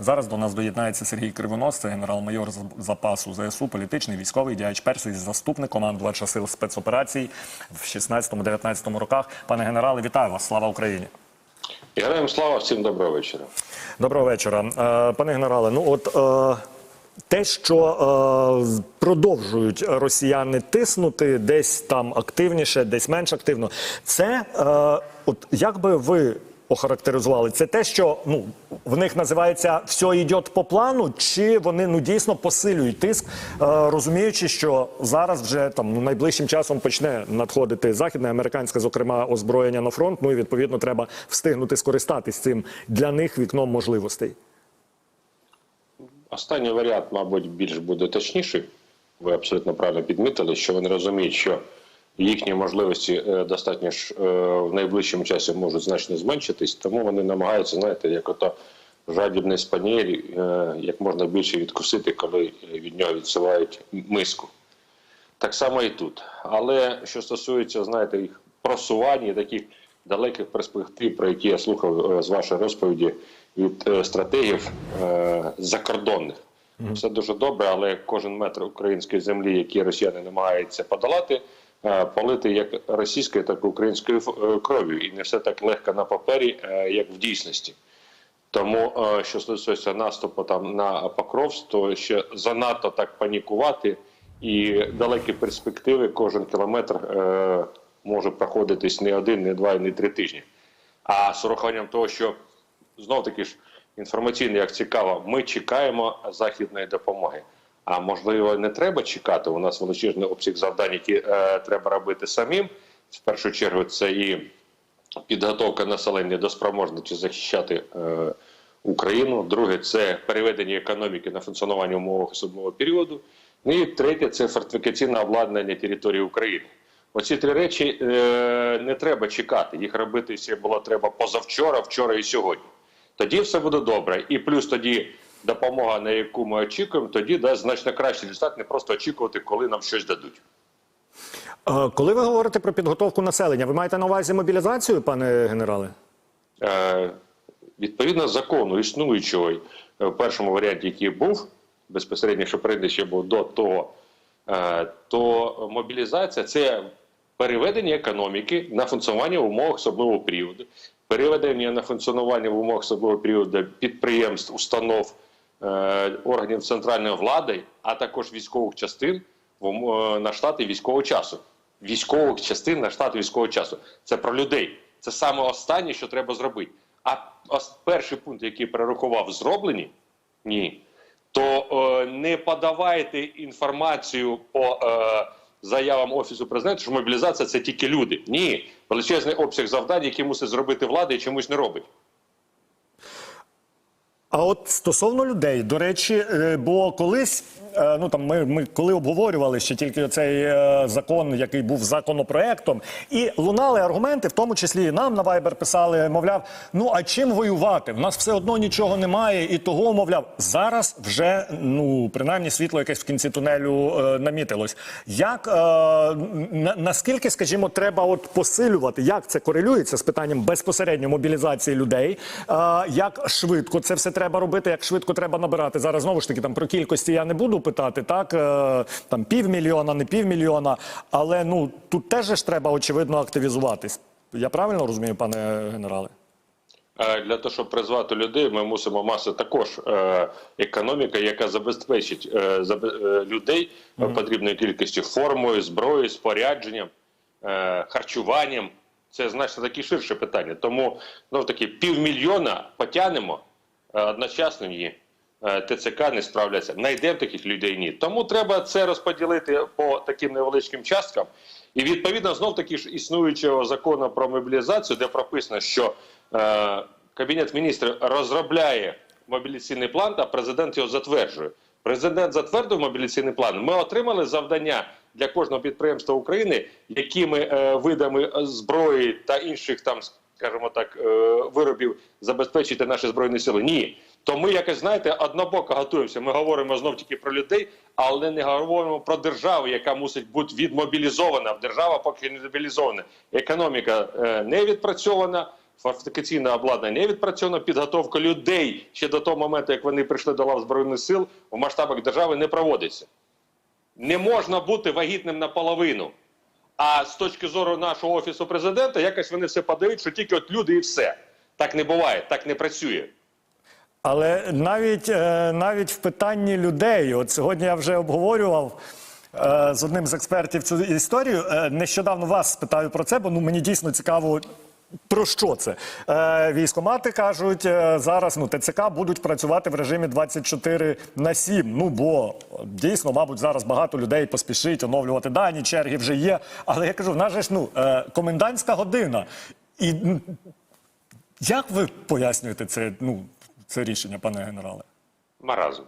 Зараз до нас доєднається Сергій Кривонос, це генерал-майор запасу ЗСУ, політичний військовий діяч перший заступник командувача сил спецоперацій в 16-19 роках. Пане генерале, вітаю вас! Слава Україні! Героям слава, всім доброго вечора. Доброго вечора, Е, пане генерале. Ну от е, те, що е, продовжують росіяни тиснути, десь там активніше, десь менш активно. Це е, от як би ви охарактеризували? Це те, що ну в них називається все йде по плану, чи вони ну дійсно посилюють тиск, е, розуміючи, що зараз вже там ну, найближчим часом почне надходити західне, американське, зокрема, озброєння на фронт. Ну і відповідно треба встигнути скористатись цим для них вікном можливостей. Останній варіант, мабуть, більш буде точніший. Ви абсолютно правильно підмітили, що вони розуміють, що їхні можливості е, достатньо ж е, в найближчому часі можуть значно зменшитись, тому вони намагаються, знаєте, як ото жадібний спаніель, е, як можна більше відкусити, коли від нього відсувають миску. Так само і тут. Але що стосується, знаєте, їх просування таких далеких перспектив, про які я слухав з вашої розповіді від стратегів закордонних, все дуже добре, але кожен метр української землі, який росіяни намагаються подолати, е, полити як російською, так і українською е, кров'ю, і не все так легко на папері, е, як в дійсності. Тому, що стосується наступу там на Покровськ, то ще занадто так панікувати, і далекі перспективи кожен кілометр може проходитись не один, не два не три тижні. А з урахуванням того, що знов таки ж інформаційно, як цікаво, ми чекаємо західної допомоги. А можливо, не треба чекати. У нас величезний обсяг завдань, які е, треба робити самим. В першу чергу, це і підготовка населення до спроможності захищати е, Україну. Друге, це переведення економіки на функціонування в умовах особливого періоду. Ну і третє це фортифікаційне обладнання території України. Оці три речі е, не треба чекати. Їх робити було треба позавчора, вчора і сьогодні. Тоді все буде добре. І плюс тоді допомога, на яку ми очікуємо, тоді дасть значно кращий результат, не просто очікувати, коли нам щось дадуть. Е, Коли ви говорите про підготовку населення, ви маєте на увазі мобілізацію, пане генерале? Е, відповідно закону існуючого е, в першому варіанті, який був безпосередньо, що прийде ще був до того, е, то мобілізація це переведення економіки на функціонування в умовах особливого періоду, переведення на функціонування в умовах особливого періоду підприємств, установ, органів центральної влади, а також військових частин е, на штати військового часу. Військових частин на штат військового часу. Це про людей. Це саме останнє, що треба зробити. А перший пункт, який перерахував, зроблені ні. То е, не подавайте інформацію по е, заявам офісу президента, що мобілізація це тільки люди. Ні, величезний обсяг завдань, які мусить зробити влада і чомусь не робить. А от стосовно людей, до речі, е, бо колись, ну там ми, ми коли обговорювали ще тільки цей е, закон, який був законопроектом, і лунали аргументи, в тому числі і нам на Viber писали, мовляв, ну а чим воювати? В нас все одно нічого немає, і того, мовляв, зараз вже ну принаймні світло якесь в кінці тунелю е, намітилось. Як е, на, наскільки, скажімо, треба от посилювати, як це корелюється з питанням безпосередньо мобілізації людей? Е, як швидко це все треба робити? Як швидко треба набирати? Зараз знову ж таки там про кількості я не буду питати, так е, там півмільйона, не півмільйона, але ну тут теж ж треба очевидно активізуватись. Я правильно розумію, пане генерале? Е, Для того, щоб призвати людей, ми мусимо мати також е, економіка, яка забезпечить забе- людей потрібною кількістю формою, зброєю, спорядженням, харчуванням. Це значно таке ширше питання. Тому ну, таки півмільйона потягнемо одночасно ні. Е, ТЦК не справляться. Найдемо таких людей ні. Тому треба це розподілити по таким невеличким часткам. І відповідно знов таки ж існуючого закону про мобілізацію, де прописано, що е, Кабінет міністрів розробляє мобілізаційний план, а президент його затверджує. Президент затвердив мобілізаційний план. Ми отримали завдання для кожного підприємства України, якими е, видами зброї та інших там, скажімо так, е, виробів забезпечити наші збройні сили. Ні. То ми якось знаєте однобоко готуємося. Ми говоримо знов тільки про людей, але не говоримо про державу, яка мусить бути відмобілізована. Держава поки не мобілізована. Економіка е, не відпрацьована, фортифікаційне обладнання не відпрацьовано, підготовка людей ще до того моменту, як вони прийшли до лав збройних сил, в масштабах держави не проводиться. Не можна бути вагітним наполовину. А з точки зору нашого офісу президента, якось вони все подають, що тільки от люди і все. Так не буває, так не працює. Але навіть, е, навіть в питанні людей, от сьогодні я вже обговорював е, з одним з експертів цю історію. Е, Нещодавно вас спитаю про це, бо ну мені дійсно цікаво. Про що це? Е, військомати кажуть, е, зараз ну, ТЦК будуть працювати в режимі 24 на 7. Ну бо дійсно, мабуть, зараз багато людей поспішить оновлювати дані, черги вже є. Але я кажу, в нас же ж ну, е, комендантська година. І як ви пояснюєте це, ну, це рішення, пане генерале? Маразм.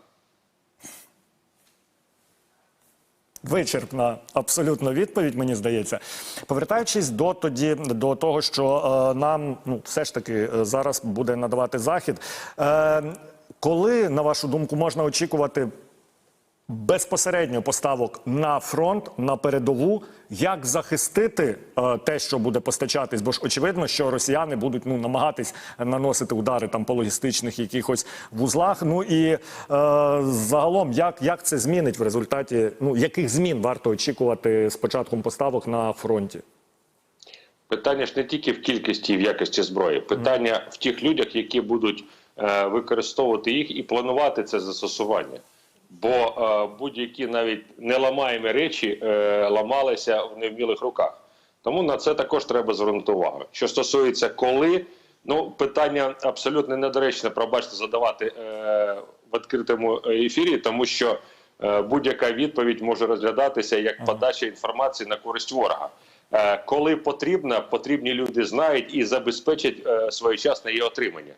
Вичерпна абсолютно відповідь, мені здається. Повертаючись до тоді до того, що е, нам ну все ж таки е, зараз буде надавати захід. Е, коли, на вашу думку, можна очікувати безпосередньо поставок на фронт на передову, як захистити е, те, що буде постачатись? Бо ж очевидно, що росіяни будуть ну намагатись наносити удари там по логістичних якихось вузлах. Ну і е, загалом, як, як це змінить в результаті? Ну яких змін варто очікувати з початком поставок на фронті? Питання ж не тільки в кількості і в якості зброї, питання в тих людях, які будуть е, використовувати їх і планувати це застосування. Бо е, будь-які навіть неламаємі речі е, ламалися в невмілих руках. Тому на це також треба звернути увагу. Що стосується коли, ну питання абсолютно недоречне, пробачте, задавати е, в відкритому ефірі, тому що е, будь-яка відповідь може розглядатися як подача інформації на користь ворога. Е, коли потрібно, потрібні люди знають і забезпечать е, своєчасне її отримання.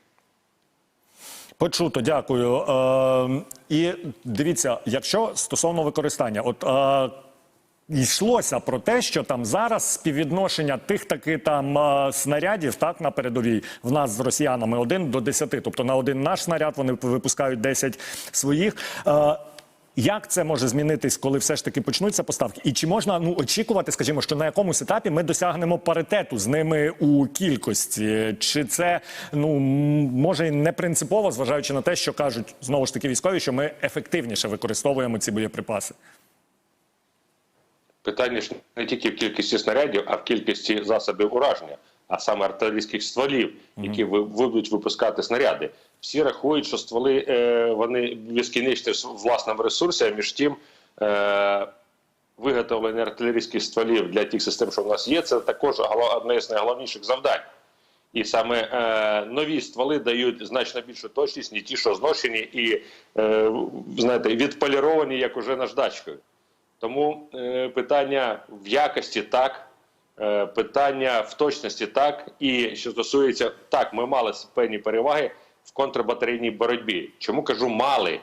Почуто, дякую. Е, і дивіться, якщо стосовно використання, от е, йшлося про те, що там зараз співвідношення тих таки там е, снарядів так на передовій в нас з росіянами 1 до 10. Тобто на один наш снаряд вони випускають 10 своїх. Е, як це може змінитись, коли все ж таки почнуться поставки? І чи можна ну очікувати, скажімо, що на якомусь етапі ми досягнемо паритету з ними у кількості? Чи це ну може не принципово, зважаючи на те, що кажуть знову ж таки військові, що ми ефективніше використовуємо ці боєприпаси? Питання ж не тільки в кількості снарядів, а в кількості засобів ураження, а саме артилерійських стволів, які будуть випускати снаряди. Всі рахують, що стволи е, вони безкінечні в власному ресурсі, а між тим. Е, Виготовлення артилерійських стволів для тих систем, що в нас є, це також одне з найголовніших завдань. І саме е, нові стволи дають значно більшу точність, ніж ті, що зношені і е, знаєте, відполіровані, як уже наждачкою. Тому е, питання в якості так, е, питання в точності так. І що стосується так, ми мали певні переваги в контрбатарейній боротьбі. Чому кажу мали?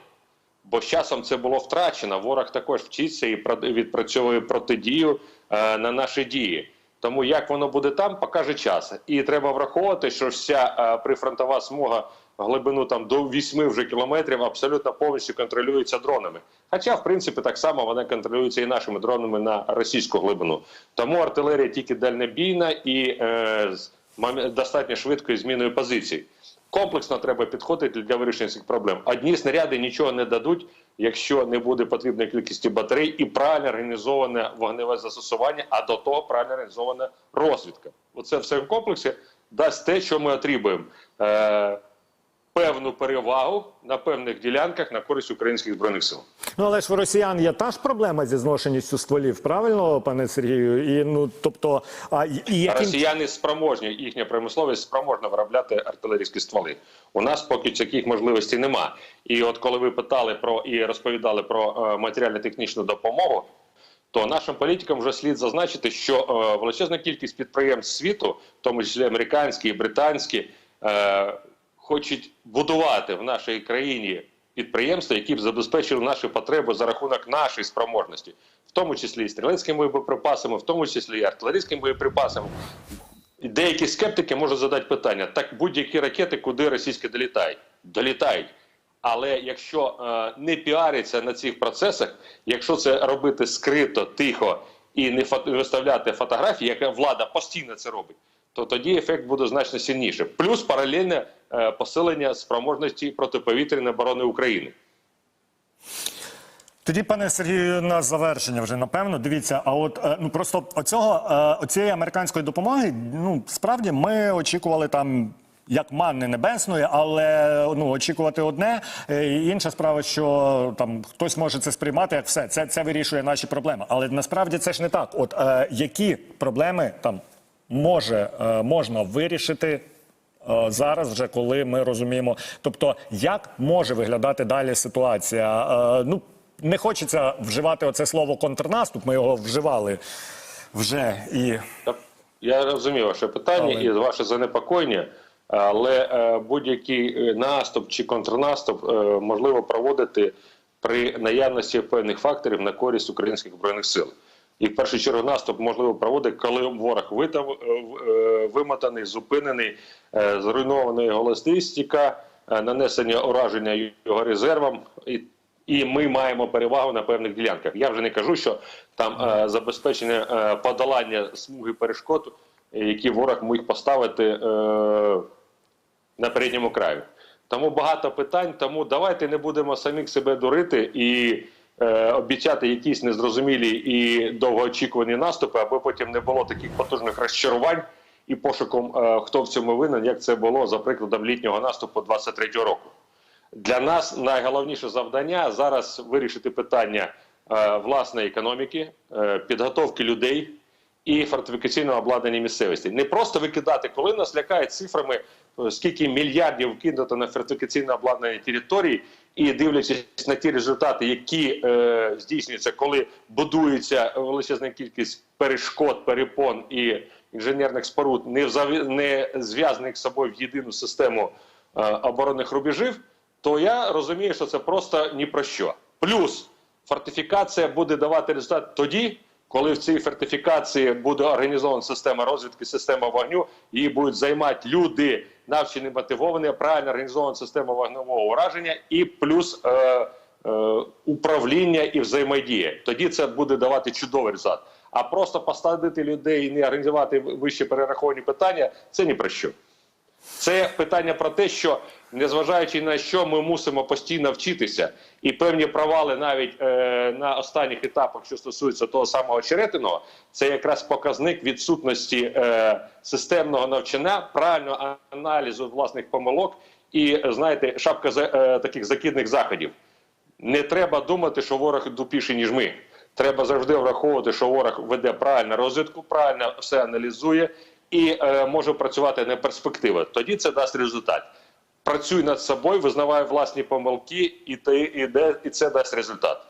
Бо з часом це було втрачено. Ворог також вчиться і відпрацьовує протидію е, на наші дії. Тому як воно буде там, покаже час. І треба враховувати, що вся е, прифронтова смуга глибину там до 8 вже кілометрів абсолютно повністю контролюється дронами. Хоча, в принципі, так само вона контролюється і нашими дронами на російську глибину. Тому артилерія тільки дальнобійна і е, достатньо швидкою зміною позицій. Комплексно треба підходити для вирішення цих проблем. Одні снаряди нічого не дадуть, якщо не буде потрібної кількості батарей і правильно організоване вогневе застосування, а до того правильно організована розвідка. Оце все в комплексі дасть те, що ми отримуємо. Певну перевагу на певних ділянках на користь українських збройних сил. Ну але ж в росіян є та ж проблема зі зношеністю стволів, правильно, пане Сергію? І ну тобто, а і- і яким Росіяни спроможні, їхня промисловість спроможна виробляти артилерійські стволи. У нас поки таких можливостей нема. І от коли ви питали про і розповідали про е, матеріально-технічну допомогу, то нашим політикам вже слід зазначити, що е, величезна кількість підприємств світу, в тому числі американські і британські, е, хочуть будувати в нашій країні підприємства, які б забезпечили наші потреби за рахунок нашої спроможності, в тому числі і стрілецькими боєприпасами, в тому числі і артилерійськими боєприпасами. Деякі скептики можуть задати питання: так будь-які ракети, куди російські долітають? Долітають. Але якщо е, не піариться на цих процесах, якщо це робити скрито, тихо і не фото- виставляти фотографії, яка влада постійно це робить, то тоді ефект буде значно сильніше. Плюс паралельне е, посилення спроможності протиповітряної оборони України. Тоді, пане Сергію, на завершення вже напевно. Дивіться, а от е, ну просто оцього е, оцієї американської допомоги, ну справді ми очікували там. Як манни небесної, але ну очікувати одне. Е, і Інша справа, що там хтось може це сприймати як все. Це, це вирішує наші проблеми. Але насправді це ж не так. От е, які проблеми там може е, можна вирішити е, зараз, вже коли ми розуміємо, тобто як може виглядати далі ситуація? Е, Ну не хочеться вживати оце слово контрнаступ. Ми його вживали вже і Я розумію ваше питання Але- і ваше занепокоєння, але е, будь-який е, наступ чи контрнаступ е, можливо проводити при наявності певних факторів на користь українських збройних сил. І в першу чергу наступ можливо проводити, коли ворог витав, е, е, вимотаний, зупинений, е, зруйнована його нанесення ураження його резервам. І і ми маємо перевагу на певних ділянках. Я вже не кажу, що там забезпечення подолання смуги перешкод, які ворог міг поставити на передньому краю. Тому багато питань. Тому давайте не будемо самих себе дурити і е, обіцяти якісь незрозумілі і довгоочікувані наступи, аби потім не було таких потужних розчарувань і пошуком, е, хто в цьому винен, як це було за прикладом літнього наступу 23-го року. Для нас найголовніше завдання зараз вирішити питання е, власної економіки, підготовки людей і фортифікаційного обладнання місцевості. Не просто викидати, коли нас лякають цифрами, скільки мільярдів кинуто на фортифікаційне обладнання території, і дивлячись на ті результати, які е, здійснюються, коли будується величезна кількість перешкод, перепон і інженерних споруд, не, взаві- не зв'язаних з собою в єдину систему е, оборонних рубежів, то я розумію, що це просто ні про що. Плюс фортифікація буде давати результат тоді, коли в цій фортифікації буде організована система розвідки, система вогню, її будуть займати люди, навчені, мотивовані, правильно організована система вогневого ураження і плюс е, е, управління і взаємодія. Тоді це буде давати чудовий результат. А просто посадити людей і не організувати вище перераховані питання це ні про що. Це питання про те, що незважаючи на що ми мусимо постійно вчитися, і певні провали навіть е, на останніх етапах, що стосується того самого очеретиного, це якраз показник відсутності е, системного навчання, правильного аналізу власних помилок і знаєте, шапка е, таких закидних заходів. Не треба думати, що ворог дупіший, ніж ми. Треба завжди враховувати, що ворог веде правильну розвідку, правильно все аналізує і е, може працювати на перспективи. Тоді це дасть результат. Працюй над собою, визнавай власні помилки, і ти іде, і це дасть результат.